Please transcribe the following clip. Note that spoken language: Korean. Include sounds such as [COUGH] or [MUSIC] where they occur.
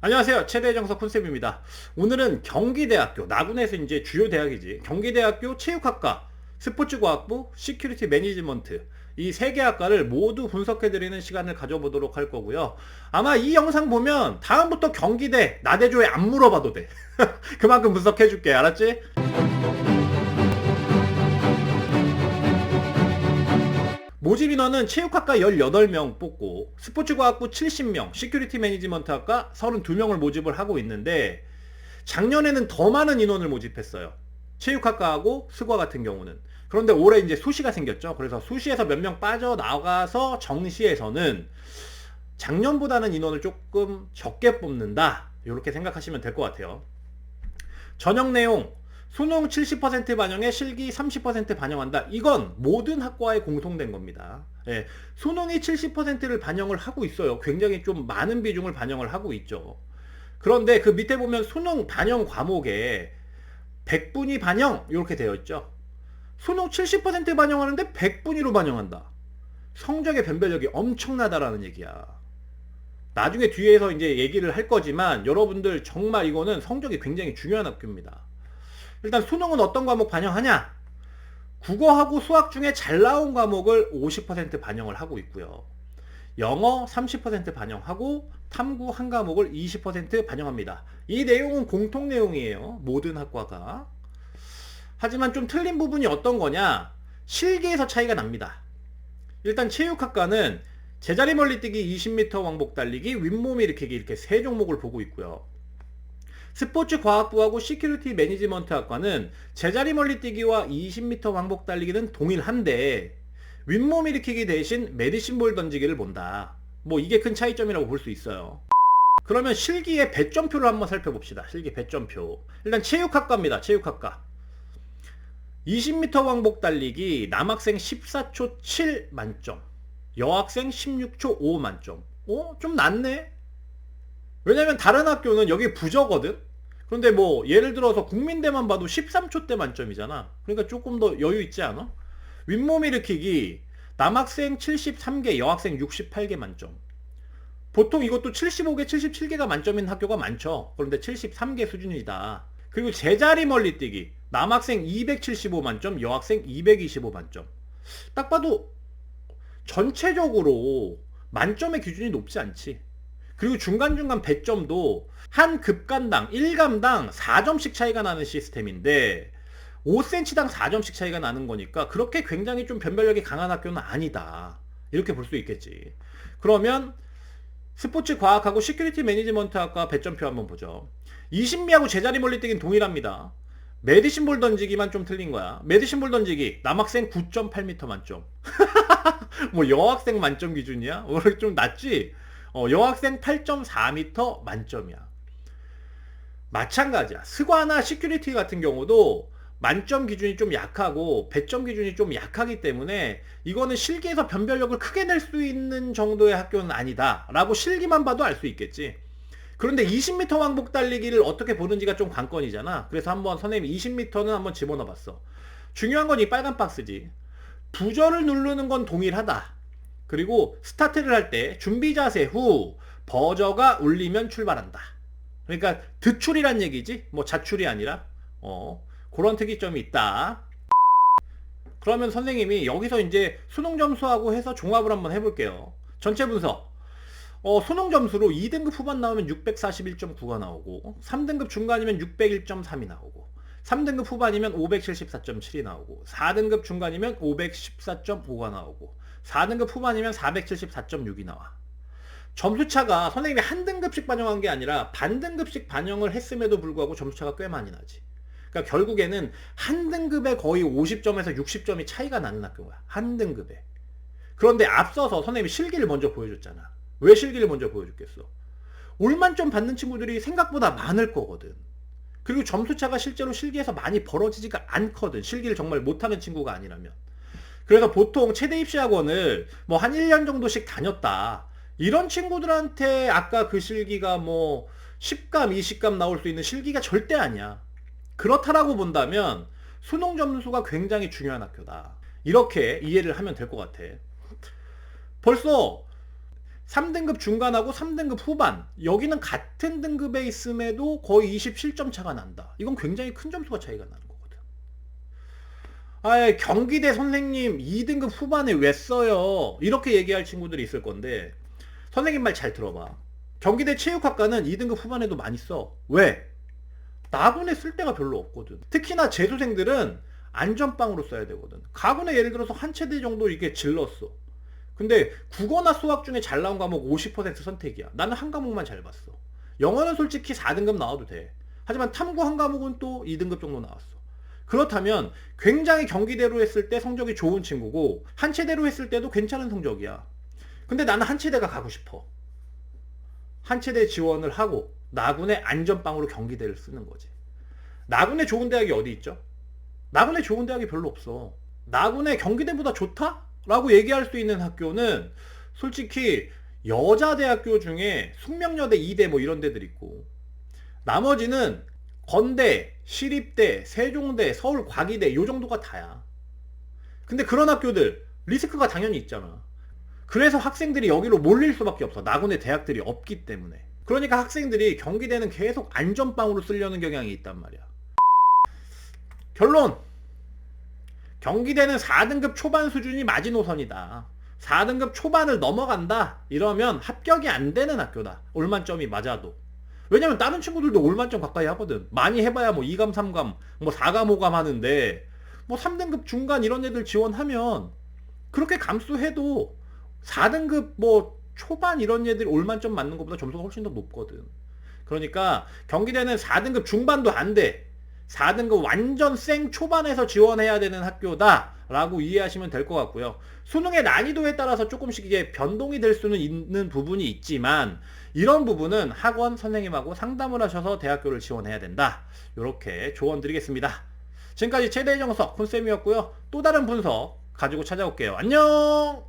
안녕하세요. 최대 정석 콘셉입니다. 오늘은 경기대학교, 나군에서 이제 주요 대학이지. 경기대학교 체육학과, 스포츠과학부, 시큐리티 매니지먼트. 이 세 개 학과를 모두 분석해드리는 시간을 가져보도록 할 거고요. 아마 이 영상 보면 다음부터 경기대, 나대조에 안 물어봐도 돼. [LAUGHS] 그만큼 분석해줄게. 알았지? 모집 인원은 체육학과 18명 뽑고 스포츠과학부 70명, 시큐리티 매니지먼트학과 32명을 모집을 하고 있는데 작년에는 더 많은 인원을 모집했어요. 체육학과하고 스과 같은 경우는. 그런데 올해 이제 수시가 생겼죠. 그래서 수시에서 몇 명 빠져나가서 정시에서는 작년보다는 인원을 조금 적게 뽑는다. 이렇게 생각하시면 될 것 같아요. 전형 내용 수능 70% 반영에 실기 30% 반영한다. 이건 모든 학과에 공통된 겁니다. 예, 수능이 70%를 반영을 하고 있어요. 굉장히 좀 많은 비중을 반영을 하고 있죠. 그런데 그 밑에 보면 수능 반영 과목에 100분위 반영 이렇게 되어 있죠. 수능 70% 반영하는데 100분위로 반영한다. 성적의 변별력이 엄청나다라는 얘기야. 나중에 뒤에서 이제 얘기를 할 거지만 여러분들 정말 이거는 성적이 굉장히 중요한 학교입니다. 일단 수능은 어떤 과목 반영하냐? 국어하고 수학 중에 잘 나온 과목을 50% 반영을 하고 있고요. 영어 30% 반영하고 탐구 한 과목을 20% 반영합니다. 이 내용은 공통 내용이에요. 모든 학과가. 하지만 좀 틀린 부분이 어떤 거냐? 실기에서 차이가 납니다. 일단 체육학과는 제자리 멀리뛰기 20m 왕복 달리기, 윗몸 일으키기 이렇게 세 종목을 보고 있고요. 스포츠 과학부하고 시큐리티 매니지먼트 학과는 제자리 멀리뛰기와 20m 왕복 달리기는 동일한데 윗몸 일으키기 대신 메디신 볼 던지기를 본다. 뭐 이게 큰 차이점이라고 볼 수 있어요. 그러면 실기의 배점표를 한번 살펴봅시다. 실기 배점표. 일단 체육학과입니다. 체육학과. 20m 왕복 달리기 남학생 14초 7 만점. 여학생 16초 5 만점. 어? 좀 낮네? 왜냐면 다른 학교는 여기 부저거든? 그런데 뭐 예를 들어서 국민대만 봐도 13초 대 만점이잖아. 그러니까 조금 더 여유 있지 않아? 윗몸 일으키기 남학생 73개, 여학생 68개 만점. 보통 이것도 75개, 77개가 만점인 학교가 많죠. 그런데 73개 수준이다. 그리고 제자리 멀리 뛰기 남학생 275 만점, 여학생 225 만점. 딱 봐도 전체적으로 만점의 기준이 높지 않지. 그리고 중간중간 배점도 한 급간당 1감당 4점씩 차이가 나는 시스템인데 5cm당 4점씩 차이가 나는 거니까 그렇게 굉장히 좀 변별력이 강한 학교는 아니다. 이렇게 볼 수 있겠지. 그러면 스포츠 과학하고 시큐리티 매니지먼트 학과 배점표 한번 보죠. 20미하고 제자리 멀리뛰기는 동일합니다. 메디신 볼 던지기만 좀 틀린 거야. 메디신 볼 던지기 남학생 9.8m 만점. [LAUGHS] 뭐 여학생 만점 기준이야? 오늘 [LAUGHS] 좀 낮지? 어, 여학생 8.4m 만점이야. 마찬가지야. 스과나 시큐리티 같은 경우도 만점 기준이 좀 약하고 배점 기준이 좀 약하기 때문에 이거는 실기에서 변별력을 크게 낼 수 있는 정도의 학교는 아니다. 라고 실기만 봐도 알 수 있겠지. 그런데 20m 왕복 달리기를 어떻게 보는지가 좀 관건이잖아. 그래서 한번 선생님이 20m는 한번 집어넣어 봤어. 중요한 건 이 빨간 박스지. 부저를 누르는 건 동일하다. 그리고 스타트를 할 때 준비 자세 후 버저가 울리면 출발한다. 그러니까 드출이란 얘기지. 뭐 자출이 아니라 어 그런 특이점이 있다. 그러면 선생님이 여기서 이제 수능 점수하고 해서 종합을 한번 해볼게요. 전체 분석. 어, 수능 점수로 2등급 후반 나오면 641.9가 나오고 3등급 중간이면 601.3이 나오고 3등급 후반이면 574.7이 나오고 4등급 중간이면 514.5가 나오고 4등급 후반이면 474.6이 나와. 점수차가 선생님이 한 등급씩 반영한 게 아니라 반 등급씩 반영을 했음에도 불구하고 점수차가 꽤 많이 나지. 그러니까 결국에는 한 등급에 거의 50점에서 60점이 차이가 나는 학교야. 한 등급에. 그런데 앞서서 선생님이 실기를 먼저 보여줬잖아. 왜 실기를 먼저 보여줬겠어? 올만점 받는 친구들이 생각보다 많을 거거든. 그리고 점수차가 실제로 실기에서 많이 벌어지지가 않거든. 실기를 정말 못하는 친구가 아니라면. 그래서 보통 최대 입시 학원을 뭐 한 1년 정도씩 다녔다. 이런 친구들한테 아까 그 실기가 뭐 10감, 20감 나올 수 있는 실기가 절대 아니야. 그렇다라고 본다면 수능 점수가 굉장히 중요한 학교다. 이렇게 이해를 하면 될 것 같아. 벌써 3등급 중간하고 3등급 후반 여기는 같은 등급에 있음에도 거의 27점 차가 난다. 이건 굉장히 큰 점수가 차이가 나는 거거든. 아, 경기대 선생님 2등급 후반에 왜 써요? 이렇게 얘기할 친구들이 있을 건데 선생님 말 잘 들어봐. 경기대 체육학과는 2등급 후반에도 많이 써. 왜? 나군에 쓸 데가 별로 없거든. 특히나 재수생들은 안전빵으로 써야 되거든. 가군에 예를 들어서 한 체대 정도 이게 질렀어. 근데 국어나 수학 중에 잘 나온 과목 50% 선택이야. 나는 한 과목만 잘 봤어. 영어는 솔직히 4등급 나와도 돼. 하지만 탐구 한 과목은 또 2등급 정도 나왔어. 그렇다면 굉장히 경기대로 했을 때 성적이 좋은 친구고 한 체대로 했을 때도 괜찮은 성적이야. 근데 나는 한 체대가 가고 싶어. 한 체대 지원을 하고 나군의 안전빵으로 경기대를 쓰는 거지. 나군에 좋은 대학이 어디 있죠? 나군에 좋은 대학이 별로 없어. 나군에 경기대보다 좋다? 라고 얘기할 수 있는 학교는 솔직히 여자 대학교 중에 숙명여대, 이대 뭐 이런 데들 있고 나머지는 건대, 시립대, 세종대, 서울과기대 요 정도가 다야. 근데 그런 학교들 리스크가 당연히 있잖아. 그래서 학생들이 여기로 몰릴 수밖에 없어. 나군의 대학들이 없기 때문에. 그러니까 학생들이 경기대는 계속 안전빵으로 쓰려는 경향이 있단 말이야. 결론! 경기대는 4등급 초반 수준이 마지노선이다. 4등급 초반을 넘어간다. 이러면 합격이 안 되는 학교다. 올만점이 맞아도. 왜냐면 다른 친구들도 올만점 가까이 하거든. 많이 해봐야 뭐 2감, 3감, 뭐 4감, 5감 하는데 뭐 3등급 중간 이런 애들 지원하면 그렇게 감수해도 4등급 뭐 초반 이런 애들이 올만점 맞는 것보다 점수가 훨씬 더 높거든. 그러니까 경기대는 4등급 중반도 안 돼. 4등급 완전 생 초반에서 지원해야 되는 학교다. 라고 이해하시면 될 것 같고요. 수능의 난이도에 따라서 조금씩 이게 변동이 될 수는 있는 부분이 있지만 이런 부분은 학원 선생님하고 상담을 하셔서 대학교를 지원해야 된다. 이렇게 조언 드리겠습니다. 지금까지 최대 정석 콘쌤이었고요. 또 다른 분석 가지고 찾아올게요. 안녕!